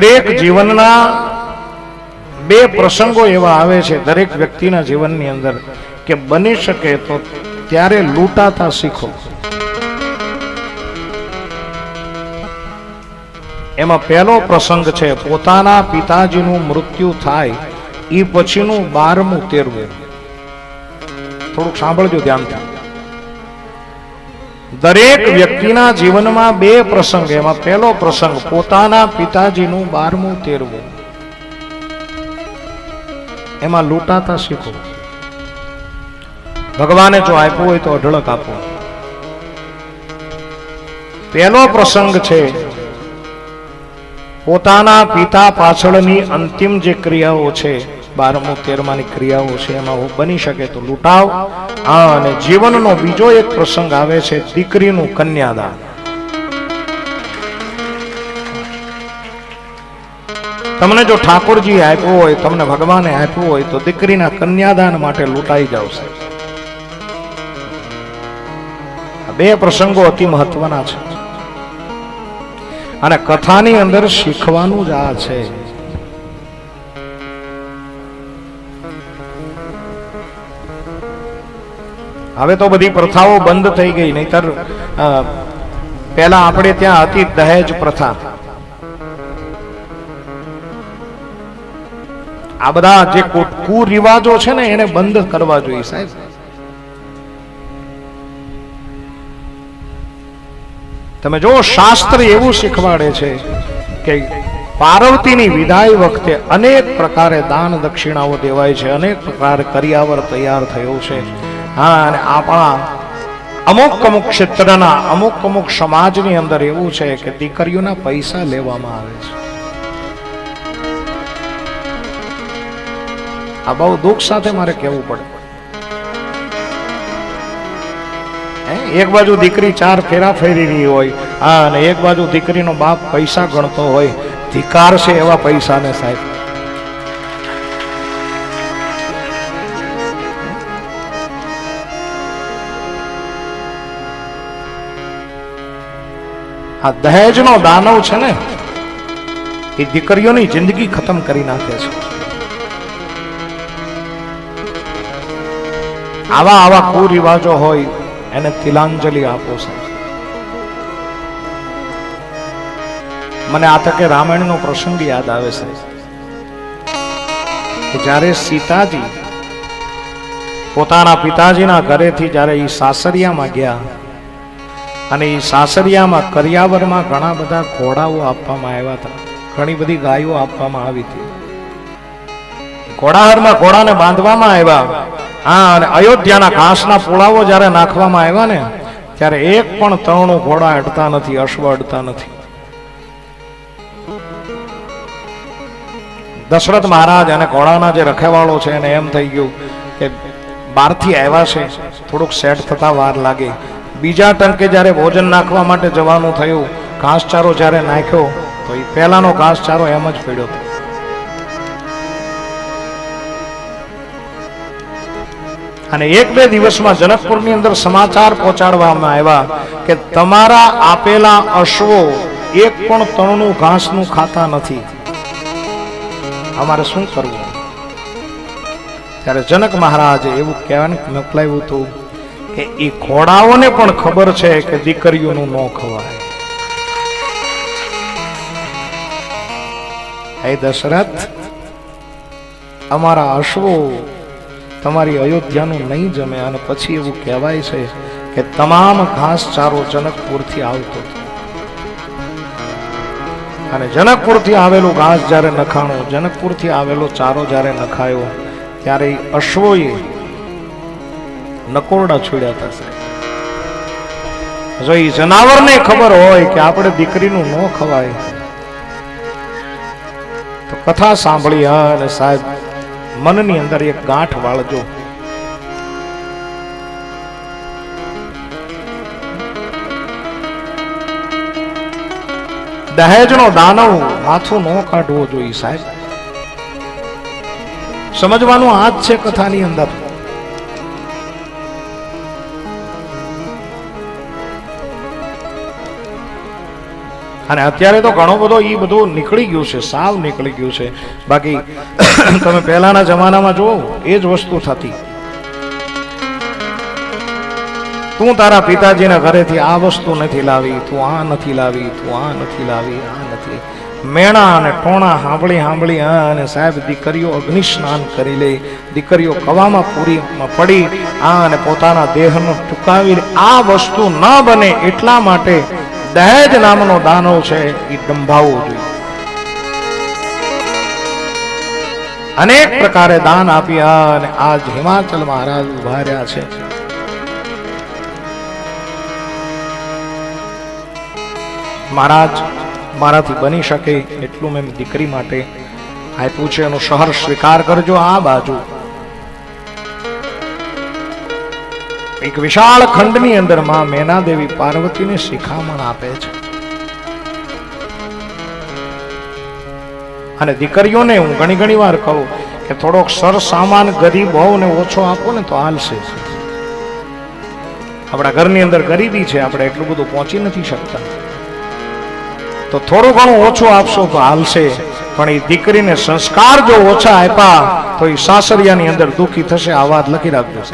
દરેક જીવનના બે પ્રસંગો એવા આવે છે, દરેક વ્યક્તિના જીવનની અંદર, કે બની શકે તો ત્યારે લૂંટાતા શીખો. એમાં પહેલો પ્રસંગ છે, પોતાના પિતાજીનું મૃત્યુ થાય એ પછીનું બારમું તેરવું. થોડુંક સાંભળજો ધ્યાનથી. દરેક વ્યક્તિના જીવનમાં બે પ્રસંગ, એમાં પહેલો પ્રસંગ, પોતાના પિતાજીનું બારમું તેરવું એમાં લૂંટાતા શીખો. ભગવાને જો આપ્યું હોય તો અઢળક આપો. પહેલો પ્રસંગ છે, પોતાના પિતા પાછળની અંતિમ જે ક્રિયાઓ છે બારમું તેરમાની ક્રિયાઓ છે, એમાં બની શકે તો લૂંટાવ. હા, અને જીવનનો બીજો એક પ્રસંગ આવે છે, દીકરીનું કન્યાદાન. તમને જો ઠાકોરજી આપ્યો હોય, તમને ભગવાને આપ્યું હોય, તો દીકરીના કન્યાદાન માટે લૂંટાઈ જાવશે આ બે પ્રસંગો અતિ મહત્વના છે. અને કથાની અંદર શીખવાનું જ આ છે. હવે તો બધી પ્રથાઓ બંધ થઈ ગઈ, નહીતર પહેલા આપણે ત્યાં હતી દહેજ પ્રથા. આ બધા જે કુરિવાજો છે ને, એને બંધ કરવા જોઈએ, સાહેબ. તમે જો, શાસ્ત્ર એવું શીખવાડે છે કે પાર્વતીની વિદાય વખતે અનેક પ્રકારે દાન દક્ષિણાઓ દેવાય છે, અનેક પ્રકાર કરિયાવર તૈયાર થયો છે. હા, અને આપણા અમુક અમુક ક્ષેત્રના અમુક અમુક સમાજની અંદર એવું છે કે દીકરીઓના પૈસા લેવામાં આવે છે આ બહુ દુઃખ સાથે મારે કહેવું પડે? એક બાજુ દીકરી ચાર ફેરા ફેરી રહી હોય, હા, અને એક બાજુ દીકરીનો બાપ પૈસા ગણતો હોય, ધિકાર છે એવા પૈસાને સાહેબ આ દહેજનો દાનવ છે ને, એ દીકરીઓની જિંદગી ખતમ કરી નાખે છે. આવા આવા કુરિવાજો હોય, એને તિલાંજલિ આપો સાહેબ. મને આ તકે રામાયણનો પ્રસંગ યાદ આવે છે જ્યારે સીતાજી પોતાના પિતાજીના ઘરેથી જ્યારે એ સાસરિયામાં ગયા અને એ સાસરિયામાં, કરિયાવરમાં ઘણા બધા ઘોડાઓ આપવામાં આવ્યા હતા. ઘણી બધી ગાયો આપવામાં આવી હતી. ઘોડાહરમાં ઘોડાને બાંધવામાં આવ્યા. હા, અને અયોધ્યાના ઘાસના પુળાઓ જ્યારે નાખવામાં આવ્યા ને, ત્યારે એક પણ તરણું ઘોડા અડતા નથી, અશ્વ અડતા નથી. દશરથ મહારાજ અને ઘોડાના જે રખેવાળો છે એને એમ થઈ ગયું કે બહારથી આવ્યા છે, થોડુંક સેટ થતા વાર લાગે. બીજા ટંકે જ્યારે ભોજન નાખવા માટે જવાનું થયું, ઘાસચારો જ્યારે નાખ્યો, તો એ પહેલાનો ઘાસચારો એમ જ પડ્યો. હતો અને એક બે દિવસમાં જનકપુરની અંદર સમાચાર પહોંચાડવામાં આવ્યા કે તમારા આપેલા અશ્વો એક પણ તણનું ઘાસનું ખાતા નથી. અમારે શું કરવું? ત્યારે જનક મહારાજે એવું કહેવાનું મોકલાવ્યું હતું કે એ ઘોડાઓને પણ ખબર છે કે દીકરીઓનું ન ખવાય. હે દશરથ, અમારા અશ્વો તમારી અયોધ્યાનું નહીં જમે અને પછી એવું કહેવાય છે કે તમામ ઘાસ ચારો જનકપુરથી આવતો અને જનકપુરથી આવેલું ઘાસ જ્યારે નખાણું, જનકપુરથી આવેલો ચારો જ્યારે નખાયો, ત્યારે અશ્વોએ નકોરડા છોડ્યા હતા. જો એ જનાવરને ખબર હોય કે આપણે દીકરીનું ન ખવાય, તો કથા સાંભળી અને સાહેબ, મનની અંદર એક ગાંઠ વાળજો. દહેજનો દાનવ માથું ન કાઢવો જોઈએ, સાહેબ. સમજવાનું આ જ છે કથાની અંદર. અને અત્યારે તો ઘણો બધો એ બધું નીકળી ગયું છે, સાવ નીકળી ગયું છે. બાકી તમે પહેલાના જમાનામાં જુઓ, એ જ વસ્તુ થતી. તું તારા પિતાજીના ઘરેથી આ વસ્તુ નથી લાવી, તું આ નથી લાવી, તું આ નથી લાવી, આ નથી. મેણા અને ટોણા સાંભળી આ અને સાહેબ દીકરીઓ અગ્નિ સ્નાન કરી લે, દીકરીઓ કવામાં પૂરી પડી, આ અને પોતાના દેહનો ટૂંકાવી આ વસ્તુ ન બને એટલા માટે દહેજ નામનો દાનવ છે એ ડંભાવવો જોઈએ. અનેક પ્રકારે દાન આપ્યા અને આજ હિમાચલ મહારાજ ઊભા રહ્યા છે. મહારાજ મારાથી બની શકે એટલું મેં દીકરી માટે આપ્યું છે. એનો શહર સ્વીકાર કરજો આ બાજુ. એક વિશાળ ખંડની અંદર મેના દેવી પાર્વતીને શિખામણ આપે છે. અને દીકરીઓને હું ઘણી ઘણી વાર કહું કે થોડોક સર સામાન ગરીબ હોવ ને ઓછો આપો ને તો હાલશે. આપણા ઘરની અંદર ગરીબી છે, આપણે એટલું બધું પહોંચી નથી શકતા. તો થોડું ઘણું ઓછું આપશો તો હાલશે, પણ એ દીકરીને સંસ્કાર જો ઓછા આપ્યા તો એ સાસરિયાની અંદર દુઃખી થશે, આ વાત લખી રાખજો.